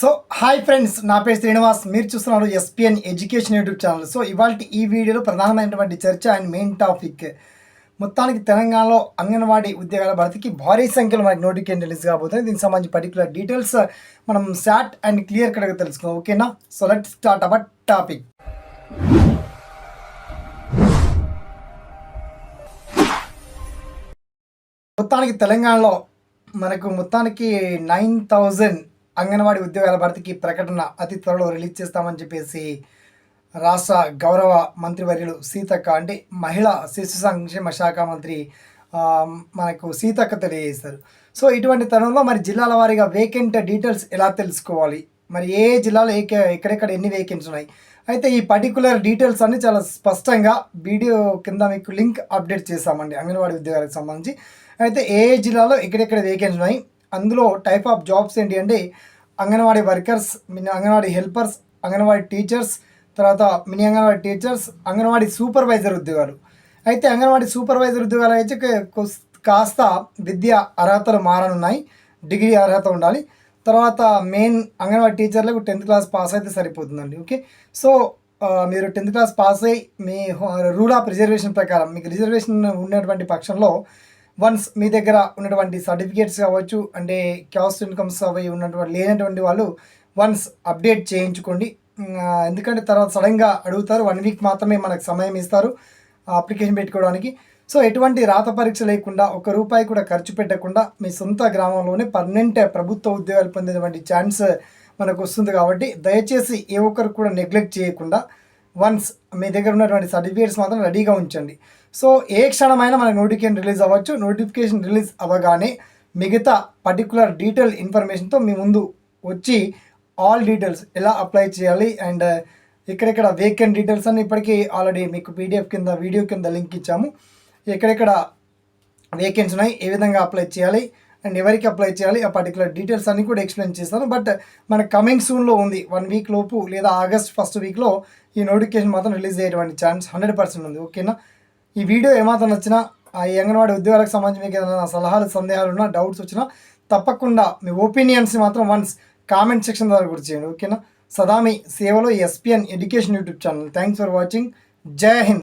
So hi friends నా పేరు శ్రీనివాస్. మీరు చూస్తున్నారు SPN education YouTube channel so ఇవాళ ఈ వీడియోలో ప్రధానమైనటువంటి చర్చ అండ్ మెయిన్ టాపిక్ మొత్తానికి తెలంగాణలో అంగన్వాడీ ఉద్యోగాల భర్తీకి భారీ సంఖ్యలో మనకి నోటిఫికేషన్ రిలీజ్ కాబోతుంది. దీనికి సంబంధించి పర్టికులర్ డీటెయిల్స్ మనం షార్ట్ అండ్ క్లియర్ కట్గా తెలుసుకుందాం. ఓకేనా? So let start our topic మొత్తానికి తెలంగాణలో మనకు మొత్తానికి నైన్ థౌజండ్ అంగన్వాడీ ఉద్యోగాల భర్తీకి ప్రకటన అతి త్వరలో రిలీజ్ చేస్తామని చెప్పేసి రాష్ట్ర గౌరవ మంత్రివర్యులు సీతక్క అంటే మహిళా శిశు సంక్షేమ శాఖ మంత్రి మనకు సీతక్క తెలియజేస్తారు సో ఇటువంటి తరుణంలో మరి జిల్లాల వారీగా వేకెంట్ డీటెయిల్స్ ఎలా తెలుసుకోవాలి? మరి ఏ జిల్లాలో ఏ ఎక్కడెక్కడ ఎన్ని వేకెన్సీ ఉన్నాయి? అయితే ఈ పర్టికులర్ డీటెయిల్స్ అన్ని చాలా స్పష్టంగా వీడియో కింద మీకు లింక్ అప్డేట్ చేశామండి అంగన్వాడీ ఉద్యోగాలకు సంబంధించి. అయితే ఏ ఏ జిల్లాలో ఎక్కడెక్కడ వేకెన్సీ ఉన్నాయి? అందులో టైప్ ఆఫ్ జాబ్స్ ఏంటి అంటే Anganwadi workers mini Anganwadi helpers Anganwadi teachers తర్వాత mini Anganwadi teachers Anganwadi supervisor ఉద్యోగాలు. అయితే అంగన్వాడీ సూపర్వైజర్ ఉద్యోగాలు అయితే కాస్త విద్య అర్హతలు మారనున్నాయి. డిగ్రీ అర్హత ఉండాలి. తర్వాత మెయిన్ అంగన్వాడీ టీచర్లకు టెన్త్ క్లాస్ పాస్ అయితే సరిపోతుందండి. ఓకే? సో మీరు టెన్త్ క్లాస్ పాస్ అయ్యి మీ రూల్ ఆఫ్ రిజర్వేషన్ ప్రకారం మీకు రిజర్వేషన్ ఉన్నటువంటి పక్షంలో వన్స్ మీ దగ్గర ఉన్నటువంటి సర్టిఫికేట్స్ కావచ్చు అంటే క్యాస్ట్ ఇన్కమ్స్ అవి ఉన్నటువంటి లేనటువంటి వాళ్ళు వన్స్ అప్డేట్ చేయించుకోండి. ఎందుకంటే తర్వాత సడన్గా అడుగుతారు వన్ వీక్ మాత్రమే మనకు సమయం ఇస్తారు అప్లికేషన్ పెట్టుకోవడానికి. సో ఎటువంటి రాత పరీక్ష లేకుండా ఒక రూపాయి కూడా ఖర్చు పెట్టకుండా మీ సొంత గ్రామంలోనే పర్మనెంట్ ప్రభుత్వ ఉద్యోగాలు పొందేటువంటి ఛాన్స్ మనకు వస్తుంది కాబట్టి దయచేసి ఏ ఒక్కరు కూడా నెగ్లెక్ట్ చేయకుండా వన్స్ మీ దగ్గర ఉన్నటువంటి సర్టిఫికేట్స్ మాత్రం రెడీగా ఉంచండి. సో ఏ క్షణమైనా మనకు నోటిఫికేషన్ రిలీజ్ అవ్వచ్చు. నోటిఫికేషన్ రిలీజ్ అవ్వగానే మిగతా పర్టికులర్ డీటెయిల్ ఇన్ఫర్మేషన్తో మీ ముందు వచ్చి ఆల్ డీటెయిల్స్ ఎలా అప్లై చేయాలి అండ్ ఎక్కడెక్కడ వేకెంట్ డీటెయిల్స్ అని ఇప్పటికీ ఆల్రెడీ మీకు పీడిఎఫ్ కింద వీడియో కింద లింక్ ఇచ్చాము. ఎక్కడెక్కడ వేకెన్సీ ఉన్నాయి ఏ విధంగా అప్లై చేయాలి అండ్ ఎవరికి అప్లై చేయాలి ఆ పర్టికులర్ డీటెయిల్స్ అన్ని కూడా ఎక్స్ప్లెయిన్ చేస్తాను. బట్ మన కమింగ్ సూన్లో ఉంది వన్ వీక్ లోపు లేదా ఆగస్ట్ ఫస్ట్ వీక్లో ఈ నోటిఫికేషన్ మాత్రం రిలీజ్ అయ్యేటువంటి ఛాన్స్ హండ్రెడ్ పర్సెంట్ ఉంది. ఓకేనా? ఈ వీడియో ఏమాత్రం నచ్చినా ఆ ఈ అంగన్వాడీ ఉద్యోగాలకు సంబంధించి మీకు ఏదైనా సలహాలు సందేహాలు ఉన్నా డౌట్స్ వచ్చినా తప్పకుండా మీ ఒపీనియన్స్ని మాత్రం వన్స్ కామెంట్ సెక్షన్ ద్వారా కూడా చేయండి ఓకేనా? సదా మీ సేవలో SPN education YouTube channel. Thanks for watching జై హింద్.